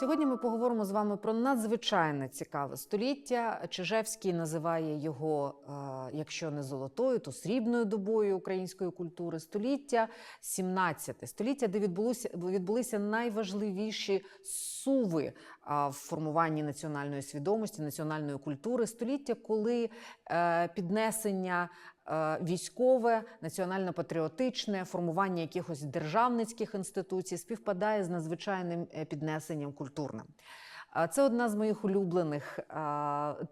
Сьогодні ми поговоримо з вами про надзвичайне цікаве століття. Чижевський називає його, е, якщо не золотою, то срібною добою української культури. Століття 17 століття, де відбулося відбулися найважливіші суви в формуванні національної свідомості, національної культури. Століття, коли е, піднесення е, військове, національно-патріотичне, формування якихось державницьких інституцій співпадає з надзвичайним е, піднесенням культурним. Це одна з моїх улюблених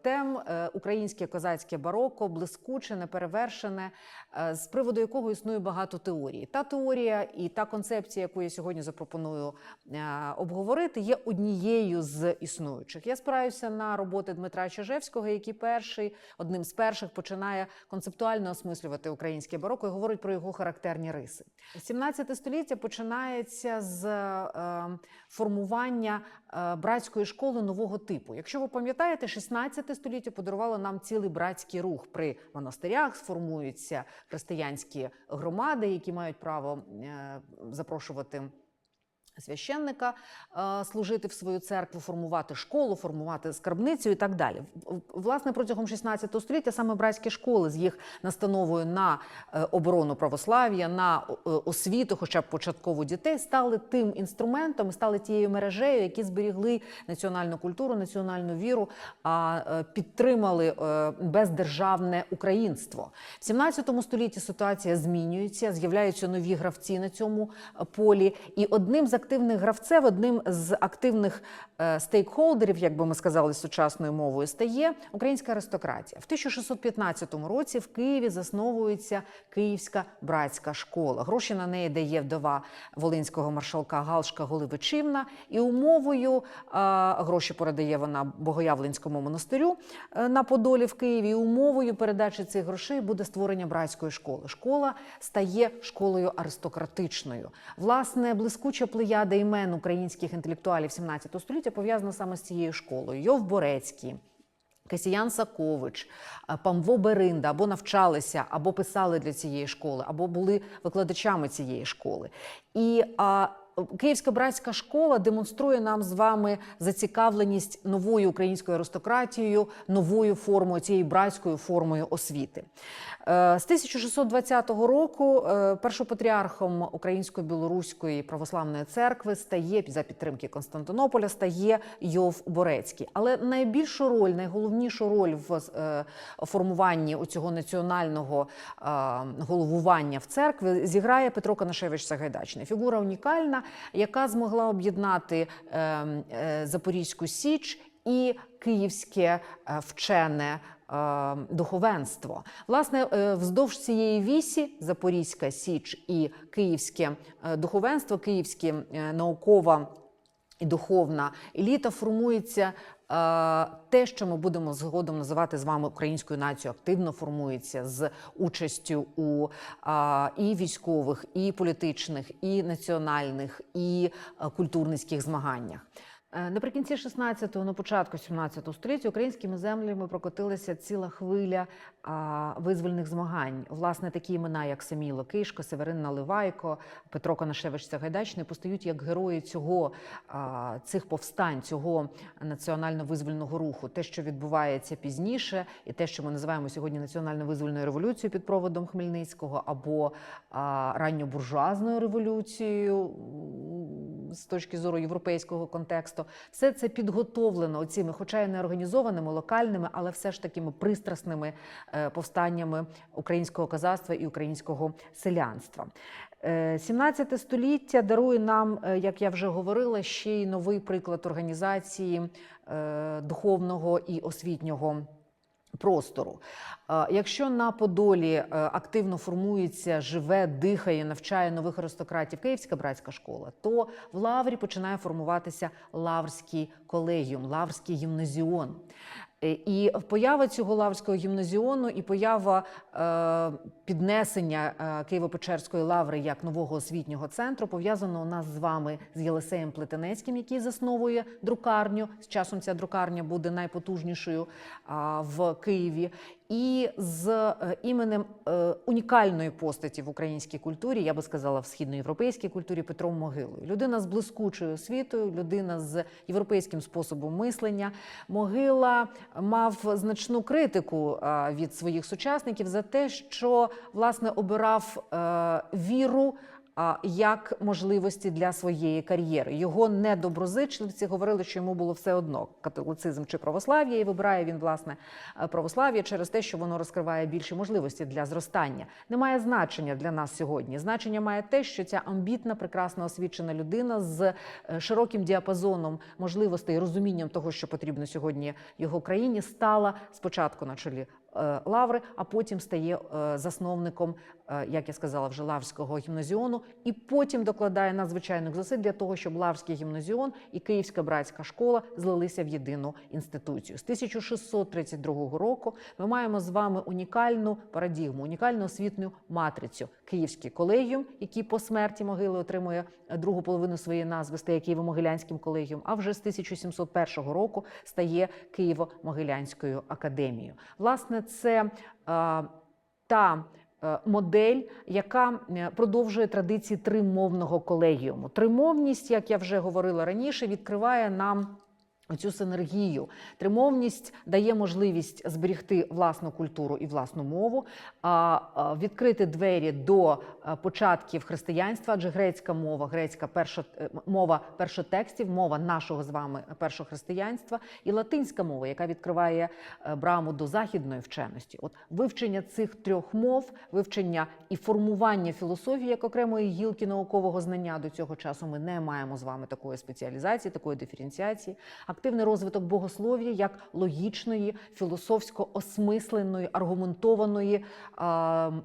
тем е, українське козацьке бароко, блискуче, неперевершене, е, з приводу якого існує багато теорій. Та теорія і та концепція, яку я сьогодні запропоную е, обговорити, є однією з існуючих. Я спираюся на роботи Дмитра Чижевського, який перший, одним з перших починає концептуально осмислювати українське бароко і говорить про його характерні риси. 17 століття починається з формування братської школи нового типу. Якщо ви пам'ятаєте, 16 століття подарувало нам цілий братський рух. При монастирях сформуються християнські громади, які мають право е, запрошувати. Священника е, служити в свою церкву, формувати школу, формувати скарбницю і так далі. Власне, протягом 16 століття саме братські школи з їх настановою на е, оборону православ'я, на е, освіту, хоча б початкову дітей, стали тим інструментом, стали тією мережею, які зберігли національну культуру, національну віру, а підтримали бездержавне українство. В 17 столітті ситуація змінюється, з'являються нові гравці на цьому полі. І одним з активних гравців, одним з активних е, стейкхолдерів, як би ми сказали сучасною мовою, стає українська аристократія. В 1615 році в Києві засновується Київська братська школа. Гроші на неї дає вдова волинського маршалка Галшка Голивичівна. І умовою а, гроші передає вона Богоявленському монастирю е, на Подолі в Києві. І умовою передачі цих грошей буде створення братської школи. Школа стає школою аристократичною. Власне, блискуча плеяда імен українських інтелектуалів 17 століття пов'язана саме з цією школою. Йов Борецький. Касіян Сакович, е, Памво Беринда або навчалися, або писали для цієї школи, або були викладачами цієї школи. І а, Київська братська школа демонструє нам з вами зацікавленість новою українською аристократією, новою формою цією братською формою освіти. Е, З 1620 року е, першопатріархом Української білоруської православної церкви стає за підтримки Константинополя стає Йов Борецький. Але найбільшу роль, найголовнішу роль в е, формуванні цього національного головування в церкві зіграє Петро Канашевич Сагайдачний. Фігура унікальна, яка змогла об'єднати е, е, Запорізьку Січ і київське е, вчене. е, Духовенство власне е, вздовж цієї вісі Запорізька Січ і Київське духовенство, Київське наукова і духовна еліта формується. Е, Те, що ми будемо згодом називати з вами українською нацією, активно формується з участю у і військових, і політичних, і національних, і е, культурницьких змаганнях. Е, Наприкінці 16-го, на початку 17 століття українськими землями прокотилася ціла хвиля а, визвольних змагань. Власне, такі імена, як Саміло Кишко, Северин Наливайко, Петро Конашевич Сагайдачний, постають як герої цього а, цих повстань, цього національно-визвольного руху. Те, що відбувається пізніше, і те, що ми називаємо сьогодні національно-визвольною революцією під проводом Хмельницького, або а, ранньобуржуазною революцією з точки зору європейського контексту, все це підготовлено оціми, хоча й не організованими, локальними, але все ж такими пристрасними е, повстаннями українського казацтва і українського селянства. Е, 17 століття дарує нам, е, як я вже говорила, ще й новий приклад організації е, духовного і освітнього. Простору. Якщо на Подолі е, активно формується, живе, дихає, навчає нових аристократів Київська братська школа, то в Лаврі починає формуватися Лаврський колегіум, Лаврський гімназіон. Е, І поява цього лаврського гімназіону і поява е, піднесення е, Києво-Печерської лаври як нового освітнього центру пов'язано у нас з вами з Єлисеєм Плетенецьким, який засновує друкарню. З часом ця друкарня буде найпотужнішою в Києві. І з е, іменем е, унікальної постаті в українській культурі, я би сказала, в східноєвропейській культурі Петром Могилою. Людина з блискучою освітою, людина з європейським способом мислення. Могила мав значну критику е, від своїх сучасників за те, що власне обирав віру як можливості для своєї кар'єри. Його недоброзичливці говорили, що йому було все одно католицизм чи православ'я, і вибирає він власне е, православ'я через те, що воно розкриває більші можливості для зростання. Немає значення для нас сьогодні. Значення має те, що ця амбітна, прекрасно освічена людина з е, широким діапазоном можливостей, розумінням того, що потрібно сьогодні його країні, стала спочатку на чолі е, лаври, а потім стає засновником, як я сказала, вже лаврського гімназіону, і потім докладає надзвичайних зусиль для того, щоб лаврський гімназіон і Київська братська школа злилися в єдину інституцію. З 1632 року ми маємо з вами унікальну парадігму, унікальну освітню матрицю. Київський колегіум, який по смерті могили отримує е, другу половину своєї назви, стає Києво-Могилянським колегіум. А вже з 1701 року стає Києво-Могилянською академією. Власне, це е, та е, модель, яка е, продовжує традиції тримовного колегіуму. Тримовність, як я вже говорила раніше, відкриває нам. Цю синергію тримовність дає можливість зберігти власну культуру і власну мову, а відкрити двері до початків християнства, адже грецька мова, грецька першо, е, мова першотекстів, мова нашого з вами першого християнства, і латинська мова, яка відкриває е, браму до західної вченості. От вивчення цих трьох мов, вивчення і формування філософії як окремої гілки наукового знання до цього часу ми не маємо з вами такої спеціалізації, такої диференціації активний розвиток богослов'я як логічної, філософсько осмисленої, аргументованої е,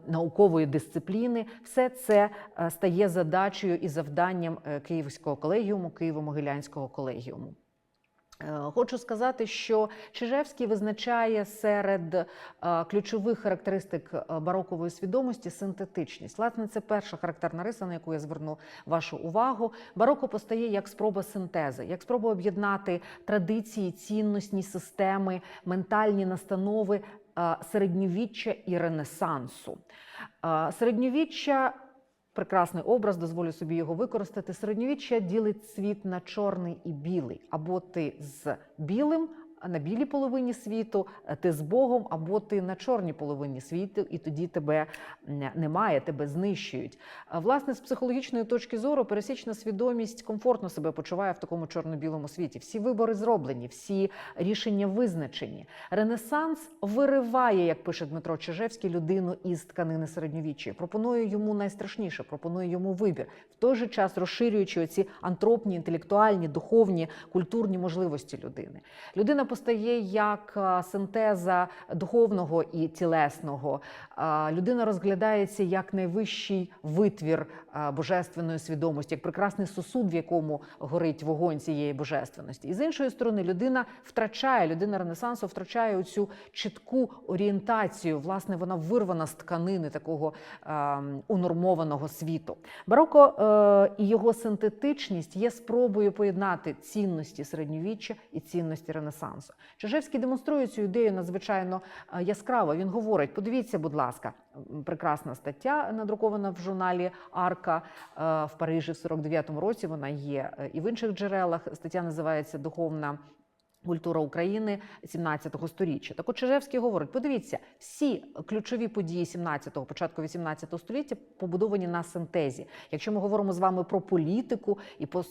наукової дисципліни. Все це стає задачею і завданням е, Київського колегіуму, Києво-Могилянського колегіуму. Е, Хочу сказати, що Чижевський визначає серед е, ключових характеристик е, барокової свідомості синтетичність. Власне, це перша характерна риса, на яку я зверну вашу увагу. Бароко постає як спроба синтези, як спроба об'єднати традиції, цінностні системи, ментальні настанови середньовіччя і ренесансу. Середньовіччя прекрасний образ, дозволю собі його використати. Середньовіччя ділить світ на чорний і білий. Або ти з білим, на білій половині світу, е, ти з Богом, або ти на чорній половині світу, і тоді тебе немає, тебе знищують. Власне, з психологічної точки зору, пересічна свідомість комфортно себе почуває в такому чорно-білому світі. Всі вибори зроблені, всі рішення визначені. Ренесанс вириває, як пише Дмитро Чижевський, людину із тканини середньовіччя. Пропонує йому найстрашніше, пропонує йому вибір, в той же час розширюючи оці антропні, інтелектуальні, духовні, культурні можливості людини. Людина постає як синтеза духовного і тілесного. Людина розглядається як найвищий витвір божественної свідомості, як прекрасний сосуд, в якому горить вогонь цієї божественності. І з іншої сторони, людина втрачає, людина Ренесансу втрачає цю чітку орієнтацію. Власне, вона вирвана з тканини такого е, унормованого світу. Бароко е, і його синтетичність є спробою поєднати цінності середньовіччя і цінності Ренесансу. Чижевський демонструє цю ідею надзвичайно е, яскраво. Він говорить: подивіться, будь ласка, прекрасна стаття надрукована в журналі Арка е, в Парижі в 49-му році. Вона є е, і в інших джерелах. Стаття називається Духовна. Культура України 17-го сторіччя. Так от Чижевський говорить: подивіться, всі ключові події 17-го, початку 18-го століття побудовані на синтезі. Якщо ми говоримо з вами про політику і по-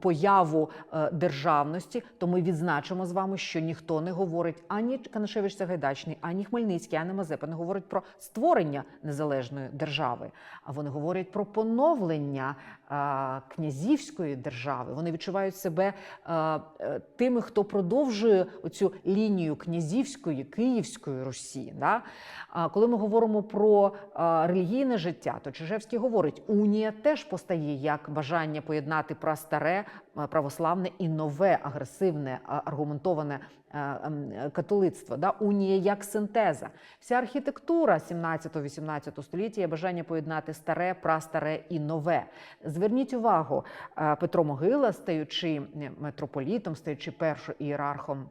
появу е, державності, то ми відзначимо з вами, що ніхто не говорить ані Канашевич Сагайдачний, ані Хмельницький, ані Мазепа не говорять про створення незалежної держави, а вони говорять про поновлення е, князівської держави. Вони відчувають себе е, е, тими, хто продовжує оцю лінію князівської Київської Русі. Да? А коли ми говоримо про релігійне життя, то Чижевський говорить, унія теж постає як бажання поєднати прастаре, православне і нове, агресивне, аргументоване е, ем, е, католицтво. Да? Унія як синтеза. Вся архітектура 17-18 століття є бажання поєднати старе, прастаре і нове. Зверніть увагу, е, Петро Могила, стаючи е, митрополітом, стаючи першим ієрархом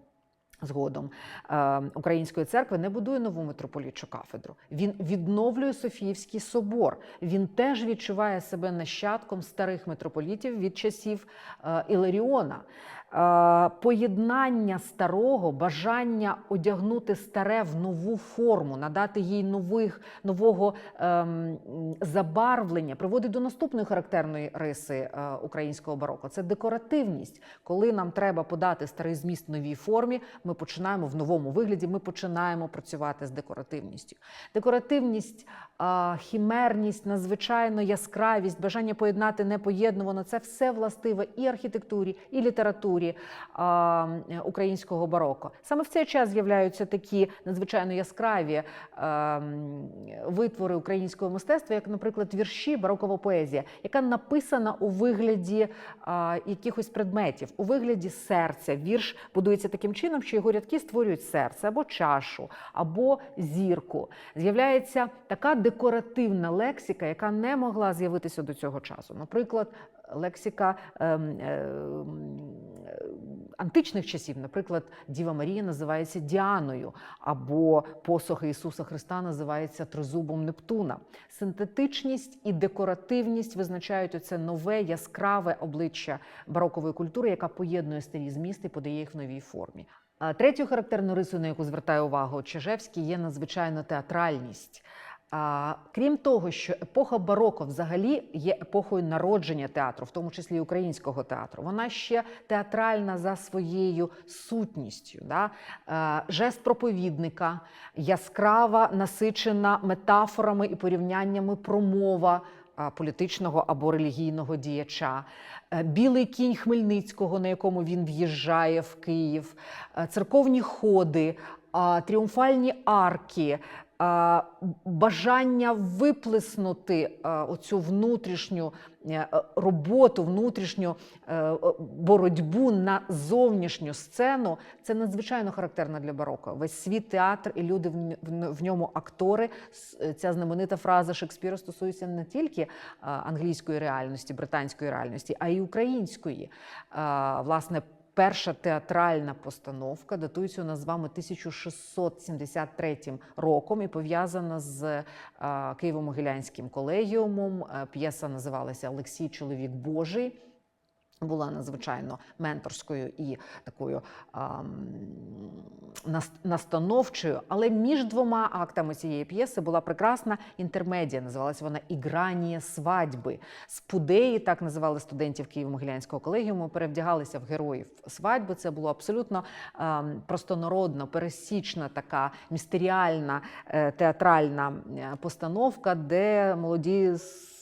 Згодом е, Української церкви не будує нову митрополітчу кафедру. Він відновлює Софіївський собор. Він теж відчуває себе нащадком старих митрополітів від часів е, Іларіона. Е, Поєднання старого, бажання одягнути старе в нову форму, надати їй нових, нового ем, забарвлення, приводить до наступної характерної риси е, українського бароко. Це декоративність. Коли нам треба подати старий зміст в новій формі, ми починаємо в новому вигляді. Ми починаємо працювати з декоративністю. Декоративність, е, хімерність, надзвичайно яскравість, бажання поєднати непоєднувано це все властиве і архітектурі, і літературі е, українського бароко. Саме в цей час з'являються такі надзвичайно яскраві е, витвори українського мистецтва, як, наприклад, вірші, барокова поезія, яка написана у вигляді е, якихось предметів, у вигляді серця. Вірш будується таким чином, що його рядки створюють серце або чашу, або зірку. З'являється така декоративна лексика, яка не могла з'явитися до цього часу. Наприклад, лексика ем, ем, античних часів, наприклад, Діва Марія називається Діаною, або посох Ісуса Христа називається тризубом Нептуна. Синтетичність і декоративність визначають оце нове яскраве обличчя барокової культури, яка поєднує старі змісти і подає їх в новій формі. А Третьою характерною рисою, на яку звертає увагу Чижевський, є надзвичайно театральність. А, крім того, що епоха бароко взагалі є епохою народження театру, в тому числі і українського театру. Вона ще театральна за своєю сутністю. Да? Е, жест проповідника, яскрава, насичена метафорами і порівняннями промова. Політичного або релігійного діяча, Е, білий кінь Хмельницького, на якому він в'їжджає в Київ, е, церковні ходи, тріумфальні арки, а, бажання виплеснути оцю внутрішню е, роботу, внутрішню е, е, боротьбу на зовнішню сцену, це надзвичайно характерно для бароко. Весь світ театр і люди в ньому актори. Ця знаменита фраза Шекспіра стосується не тільки англійської реальності, британської реальності, а й української. Власне, Перша театральна постановка датується у нас з вами 1673 роком і пов'язана з е, Києво-Могилянським колегіумом. Е, П'єса називалася Олексій Чоловік Божий. Була надзвичайно менторською і такою ам, настановчою, але між двома актами цієї п'єси була прекрасна інтермедія. Називалася вона Ігранія свадьби. Спудеї, так називали студентів Києво-Могилянського колегіуму, перевдягалися в героїв свадьби. Це було абсолютно ем, простонародно, пересічна така містеріальна е, театральна е, постановка, де молоді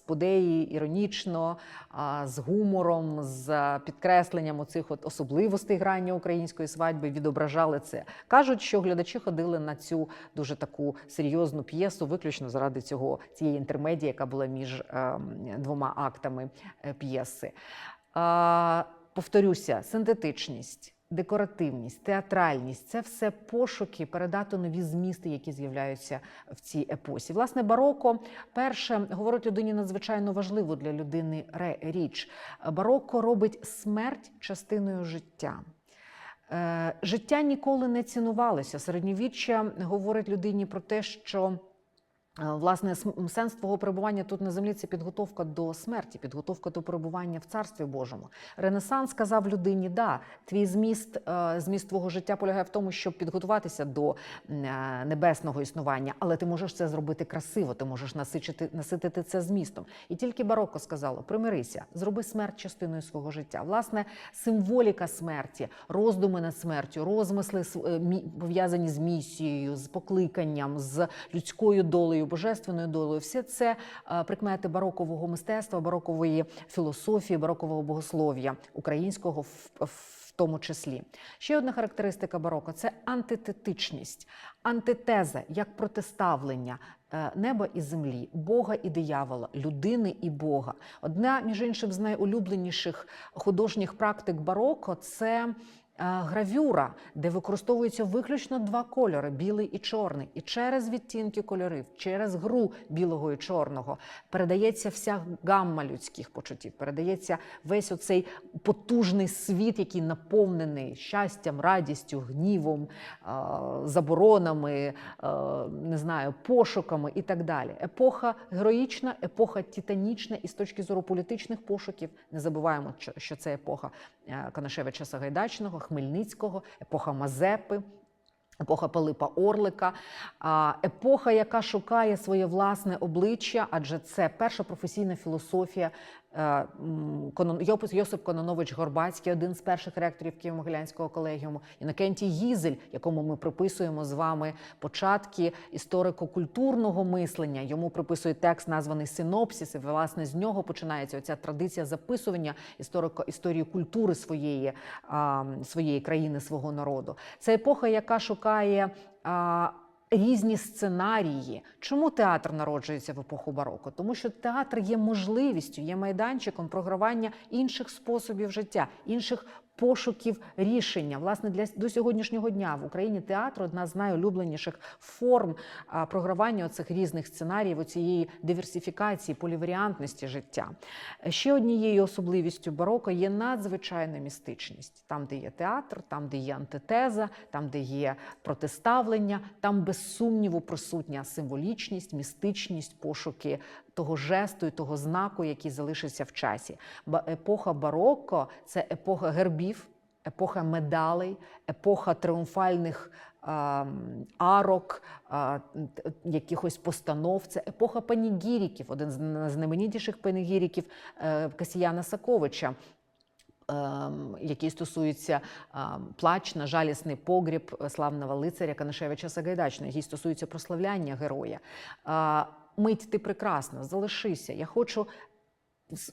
сподеї іронічно, з гумором, з підкресленням оцих от особливостей грання української свадьби відображали це. Кажуть, що глядачі ходили на цю дуже таку серйозну п'єсу, виключно заради цього цієї інтермедії, яка була між ем, двома актами е, п'єси. Повторюся, синтетичність. Декоративність, театральність це все пошуки передати нові змісти, які з'являються в цій епосі. Власне, бароко перше говорить людині надзвичайно важливу для людини річ. Бароко робить смерть частиною життя. Е, Життя ніколи не цінувалося. Середньовіччя говорить людині про те, що власне см- сенс твого перебування тут на землі це підготовка до смерті, підготовка до перебування в царстві Божому. Ренесанс сказав людині: да, твій зміст, е, зміст твого життя полягає в тому, щоб підготуватися до е, небесного існування, але ти можеш це зробити красиво, ти можеш насичити, наситити це змістом. І тільки бароко сказало: примирися, зроби смерть частиною свого життя. Власне, символіка смерті, роздуми над смертю, розмисли е, пов'язані з місією, з покликанням, з людською долею, божественною долею. Все це е, прикмети барокового мистецтва, барокової філософії, барокового богослов'я українського в, в тому числі. Ще одна характеристика бароко це антитетичність, антитеза як протиставлення е, неба і землі, Бога і диявола, людини і Бога. Одна, між іншим, з найулюбленіших художніх практик бароко це гравюра, де використовуються виключно два кольори білий і чорний. І через відтінки кольорів, через гру білого і чорного передається вся гамма людських почуттів, передається весь оцей потужний світ, який наповнений щастям, радістю, гнівом, заборонами, не знаю, пошуками і так далі. Епоха героїчна, епоха титанічна, і з точки зору політичних пошуків не забуваємо, що це епоха е, Канашевича Сагайдачного, Хмельницького, епоха Мазепи. Епоха Пилипа Орлика, епоха, яка шукає своє власне обличчя, адже це перша професійна філософія Йосип Кононович Горбацький, один з перших ректорів Києво-Могилянського колегіуму, Інокентій Гізель, якому ми приписуємо з вами початки історико-культурного мислення. Йому приписує текст, названий Синопсіс. і Власне з нього починається оця традиція записування історико історії культури своєї, своєї країни, свого народу. Це епоха, яка шукає різні сценарії. Чому театр народжується в епоху бароко? Тому що театр є можливістю, є майданчиком програвання інших способів життя, інших пошуків рішення. Власне, для до сьогоднішнього дня в Україні театр одна з найулюбленіших форм програвання цих різних сценаріїв, цієї диверсифікації, поліваріантності життя. Ще однією особливістю бароко є надзвичайна містичність, там, де є театр, там, де є антитеза, там, де є протиставлення, там без сумніву присутня символічність, містичність, пошуки того жесту і того знаку, який залишився в часі. Епоха барокко це епоха гербів, епоха медалей, епоха тріумфальних. Арок, якихось постанов, це епоха панігіріків, один з найзнаменітіших панігіріків е, Касіяна Саковича, ем, який стосується плач на жалісний погріб славного лицаря Канашевича Сагайдачного, який стосується прославляння героя мить ти прекрасна, залишися. Я хочу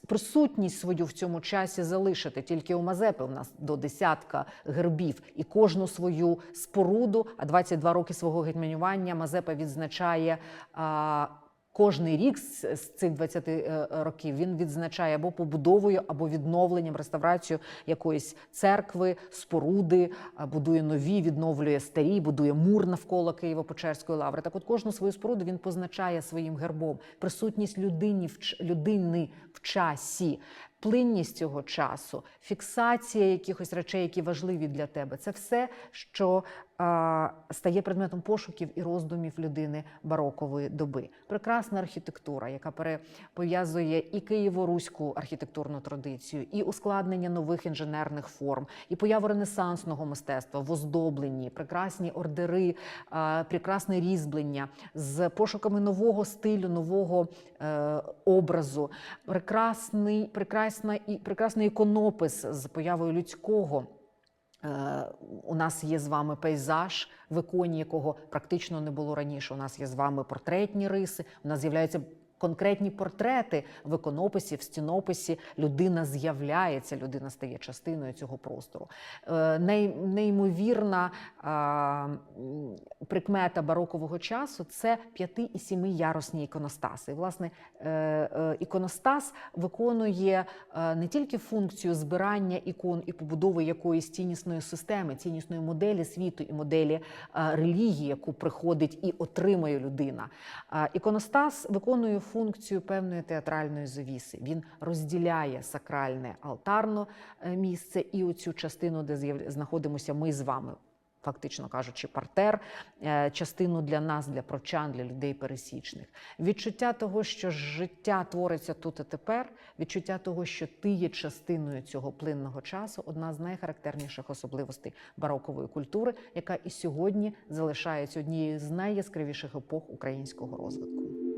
присутність свою в цьому часі залишити. Тільки у Мазепи у нас до десятка гербів і кожну свою споруду. А 22 роки свого гетьманювання Мазепа відзначає. А, Кожний рік з цих 20 е, років він відзначає або побудовою, або відновленням, реставрацією якоїсь церкви, споруди, будує нові, відновлює старі, будує мур навколо Києво-Печерської лаври. Так, от кожну свою споруду він позначає своїм гербом присутність людині в людини в часі, плинність цього часу, фіксація якихось речей, які важливі для тебе. Це все, що стає предметом пошуків і роздумів людини барокової доби. Прекрасна архітектура, яка пов'язує і києво-руську архітектурну традицію, і ускладнення нових інженерних форм, і появу ренесансного мистецтва в оздобленні, прекрасні ордери, прекрасне різьблення з пошуками нового стилю, нового е, образу, прекрасний, прекрасна і прекрасний іконопис з появою людського. Е, у нас є з вами пейзаж, в іконі якого практично не було раніше. У нас є з вами портретні риси. У нас з'являються конкретні портрети в іконописі, в стінописі. Людина з'являється, людина стає частиною цього простору. Е, неймовірна прикмета барокового часу це п'яти і сіми ярусні іконостаси. І, власне, е, е, іконостас виконує не тільки функцію збирання ікон і побудови якоїсь ціннісної системи, ціннісної моделі світу і моделі релігії, яку приходить і отримує людина. Іконостас виконує функцію певної театральної завіси. Він розділяє сакральне алтарне місце і оцю частину, де знаходимося ми з вами фактично кажучи, партер, е, частину для нас, для прочан, для людей пересічних. Відчуття того, що життя твориться тут і тепер, відчуття того, що ти є частиною цього плинного часу одна з найхарактерніших особливостей барокової культури, яка і сьогодні залишається однією з найяскравіших епох українського розвитку.